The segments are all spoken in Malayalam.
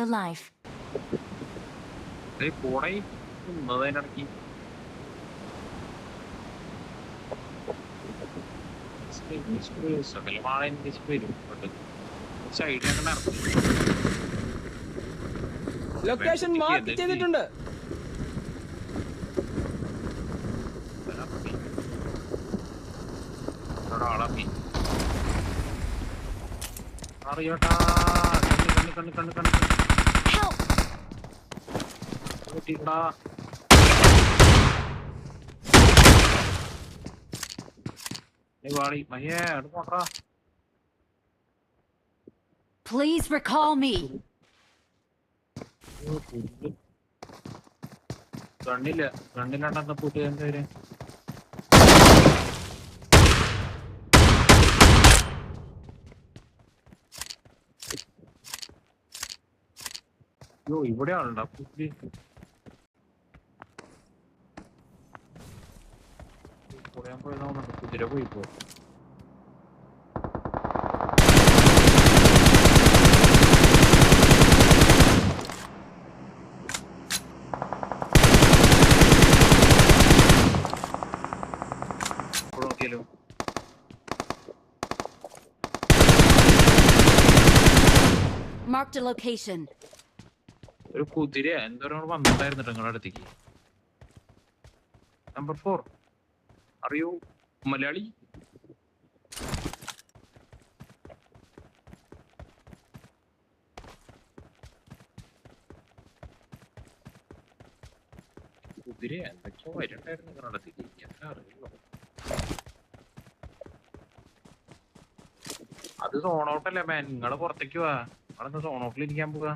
alive. ലൊക്കേഷൻ മാർക്ക് ചെയ്തിട്ടുണ്ട്. അറിയട്ടാ. കണ്ണ് കണ്ണ് കണ്ണ് കണ്ണ് കണ്ണ്! അത് Please recall me. കണ്ണില്ല കണ്ണിലാണ്ടെന്ന പൂട്ടി എന്താ പേര് അയ്യോ ഇവിടെ ആളുണ്ടോ പൂട്ടി കുടയാൻ പോയതാവുന്നുണ്ട് കുതിര പോയി പോ നോക്കിയാലോ Marked a location. ഒരു കുതിര എന്തോരം വന്നിട്ടായിരുന്നു നിങ്ങളുടെ അടുത്തേക്ക് നമ്പർ ഫോർ അറിയൂ മലയാളി? കുതിര എന്തൊക്കെയോ വരണ്ടായിരുന്നു നിങ്ങളുടെ എന്താ അറിയുള്ളൂ അത് സോൺ ഔട്ടല്ലേ മാൻ? നിങ്ങൾ പുറത്തേക്ക് വാ. നിങ്ങളെന്താ സോൺ ഇരിക്കാൻ പോവാ?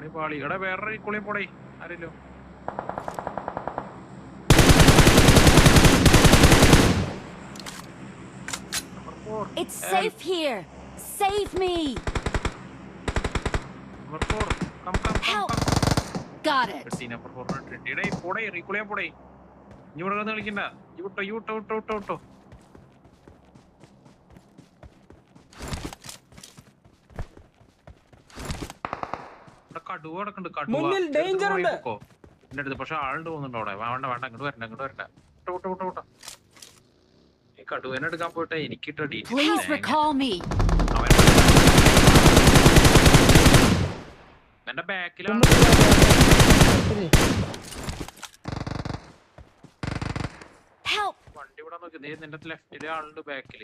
പണി പാളി എടാ വേറെ കുളിയും പോടേ ആരല്ലോ number four It's safe here. Save me. Number four come come come Help. Come Got it. എത്തി നമ്പർ ഫോർ എടേ പോടേ റീക്കുളിയാ പോടേ ഇനി ഇവിടെ കിടന്ന് കളിക്കണ്ട ഈ വിട്ടോ ഈ വിട്ടോ വിട്ടോ വിട്ടോ വിട്ടോ ഇവിടെ കടുവ കിടക്കുന്നുണ്ട് കടുവ. മുന്നിൽ ഡേഞ്ചർ ഉണ്ട്. എന്റെ അടുത്ത് പക്ഷെ ആളുണ്ട് പോകുന്നുണ്ട് അവിടെ. വേണ്ട വേണ്ട അങ്ങോട്ട് വരണ്ട അങ്ങോട്ട് വരണ്ട. വിട്ടോ വിട്ടോ വിട്ടോ വിട്ടോ. ഈ കടുവേനെ എടുക്കാൻ പോയിട്ട് എനിക്കിട്ട ഡീറ്റെയിൽസ് എന്റെ ബാക്കിലാണ്. വണ്ടി ഇവിടെ നോക്കി. നീ നിന്റെ ലെഫ്റ്റിലെ ആളുണ്ട് ബാക്കിൽ.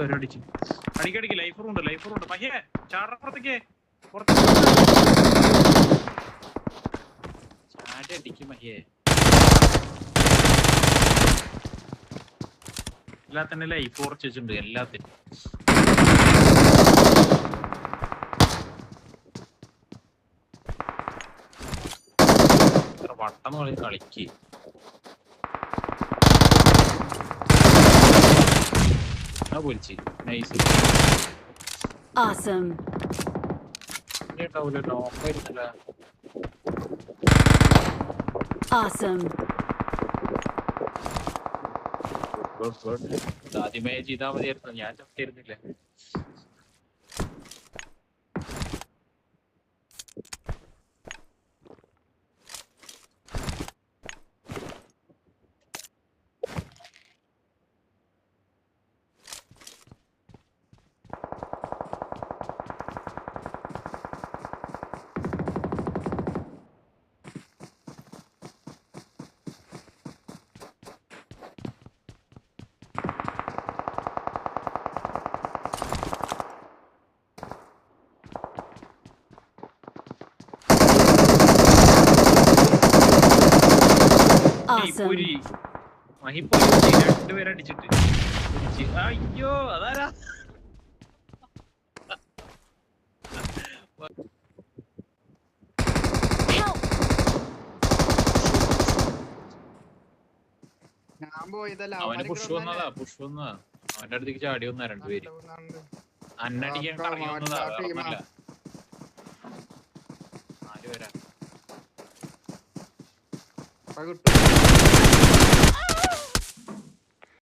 മരക്ക് വരെ അടിച്ച് അടിക്കടിക്ക് ലൈഫർ ഉണ്ട് ലൈഫർ ഉണ്ട്. മഹിയെ ചാടപ്പുറത്തേക്ക് പുറത്തേക്ക്. ചാടി അടിക്കും മഹിയെ എല്ലാത്തിനും ലൈഫ് കുറച്ച് വെച്ചിട്ടുണ്ട് എല്ലാത്തിനും. വട്ടം കളി കളിക്ക്. ആ പൊരിച്ച് നൈസ് Awesome. ഉണ്ടാവൂലല്ലോ വരുന്നില്ല Awesome. ഗുഡ് ഗുഡ് ആദ്യമേ ചെയ്താൽ മതിയായിരുന്നു. ഞാൻ ചത്തിരുന്നില്ലേ മഹിപ്പൂരി. മഹിപ്പൂരി രണ്ടുപേരെ അടിച്ചിട്ട്. അയ്യോ അതാരാ? ഞാൻ പോയതല്ല അവന് പുഷ് വന്നതാ പുഷ് വന്നതാ. അവന്റെ അടുത്തേക്ക് ചാടി വന്നാ രണ്ടുപേര് അന്നടിക്കാൻ കറങ്ങി വന്നതാ ആ, വേറെ Pago el